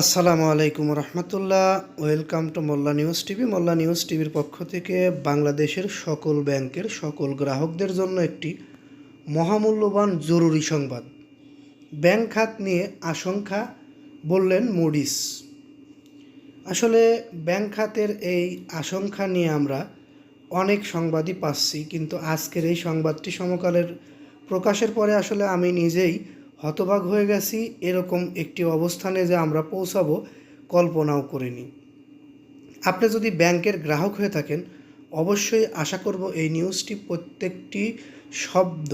আসসালামু আলাইকুম রহমতুল্লাহ। Welcome to Molla news TV. Molla news টিভির পক্ষ থেকে বাংলাদেশের সকল ব্যাংকের সকল গ্রাহকদের জন্য একটি মহামূল্যবান জরুরি সংবাদ। ব্যাংক খাত নিয়ে আশঙ্কা বললেন মুডিস। আসলে ব্যাংক খাতের এই আশঙ্কা নিয়ে আমরা অনেক সংবাদই পাচ্ছি, কিন্তু আজকের এই সংবাদটি সমকালের প্রকাশের পরে আসলে আমি নিজেই হতবাক হয়ে গেছি, এরকম একটি অবস্থানে যে আমরা পৌঁছাবো, কল্পনাও করিনি। আপনি যদি ব্যাংকের গ্রাহক হয়ে থাকেন, অবশ্যই আশা করব এই নিউজটি প্রত্যেকটি শব্দ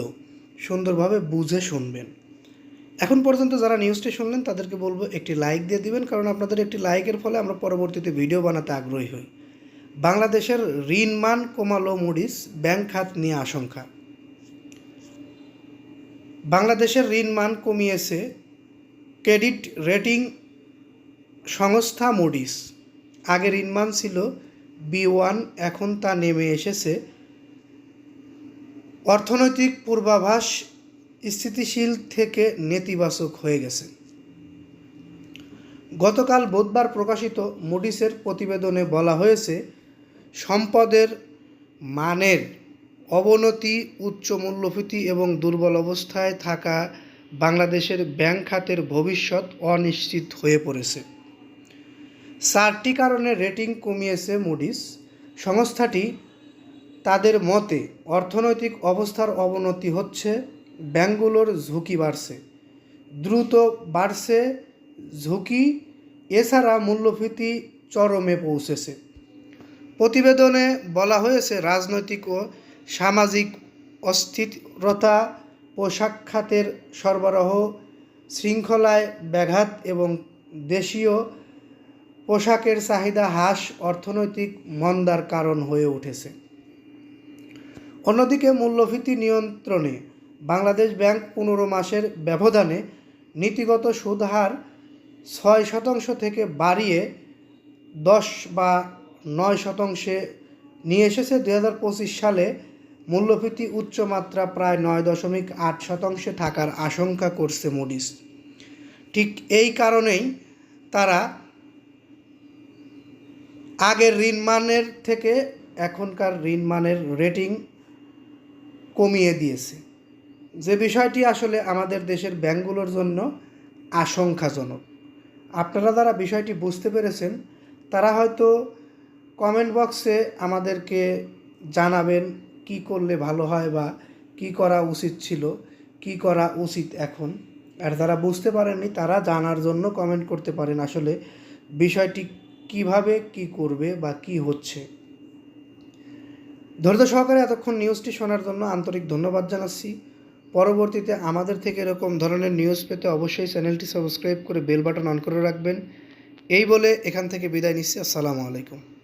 সুন্দরভাবে বুঝে শুনবেন। এখন পর্যন্ত যারা নিউজটি শুনলেন, তাদেরকে বলব একটি লাইক দিয়ে দিবেন, কারণ আপনাদের একটি লাইকের ফলে আমরা পরবর্তীতে ভিডিও বানাতে আগ্রহী হই। বাংলাদেশের ঋণ মান কমালো মুডিস, ব্যাংক খাত নিয়ে আশঙ্কা। বাংলাদেশের ঋণ মান কমিয়েছে ক্রেডিট রেটিং সংস্থা মুডিস আগে ঋণ মান ছিল বি ওয়ান, এখন তা নেমে এসেছে। অর্থনৈতিক পূর্বাভাস স্থিতিশীল থেকে নেতিবাচক হয়ে গেছে। গতকাল বুধবার প্রকাশিত মুডিসের প্রতিবেদনে বলা হয়েছে, সম্পদের মানের অবনতি, উচ্চ মূল্যফীতি এবং দুর্বল অবস্থায় থাকা বাংলাদেশের ব্যাংক খাতের ভবিষ্যৎ অনিশ্চিত হয়ে পড়েছে। চারটি কারণে রেটিং কমিয়েছে মুডিস সংস্থাটি তাদের মতে অর্থনৈতিক অবস্থার অবনতি হচ্ছে, ব্যাংকগুলোর ঝুঁকি বাড়ছে। দ্রুত বাড়ছে ঝুঁকি, এছাড়া মূল্যফীতি চরমে পৌঁছেছে। প্রতিবেদনে বলা হয়েছে, রাজনৈতিক ও সামাজিক অস্থিরতা, পোশাক খাতের সরবরাহ, শৃঙ্খলায় ব্যাঘাত এবং দেশীয় পোশাকের চাহিদা হ্রাস অর্থনৈতিক মন্দার কারণ হয়ে উঠেছে। অন্যদিকে মূল্যফীতি নিয়ন্ত্রণে বাংলাদেশ ব্যাংক পনেরো মাসের ব্যবধানে নীতিগত সুদ হার ছয় শতাংশ থেকে বাড়িয়ে দশ বা নয় শতাংশে নিয়ে এসেছে দু হাজার পঁচিশ সালে মূল্যফীতি উচ্চমাত্রা প্রায় নয় দশমিক আট শতাংশে থাকার আশঙ্কা করছে মুডিস ঠিক এই কারণেই তারা আগের ঋণমানের থেকে এখনকার ঋণমানের রেটিং কমিয়ে দিয়েছে। যে বিষয়টি আসলে আমাদের দেশের ব্যাংকগুলোর জন্য আশঙ্কাজনক। আপনারা যারা বিষয়টি বুঝতে পেরেছেন, তারা হয়তো কমেন্ট বক্সে আমাদেরকে জানাবেন কি করলে ভালো হয় বা কি করা উচিত ছিল, কি করা উচিত এখন? আর যারা বুঝতে পারেননি, তারা জানার জন্য কমেন্ট করতে পারেন আসলে বিষয়টি কীভাবে কি করবে বা কি হচ্ছে। ধৈর্য সহকারে এতক্ষণ নিউজটি শোনার জন্য আন্তরিক ধন্যবাদ জানাচ্ছি। পরবর্তীতে আমাদের থেকে এরকম ধরনের নিউজ পেতে অবশ্যই চ্যানেলটি সাবস্ক্রাইব করে বেল বাটন অন করে রাখবেন। এই বলে এখান থেকে বিদায় নিচ্ছি। আসসালামু আলাইকুম।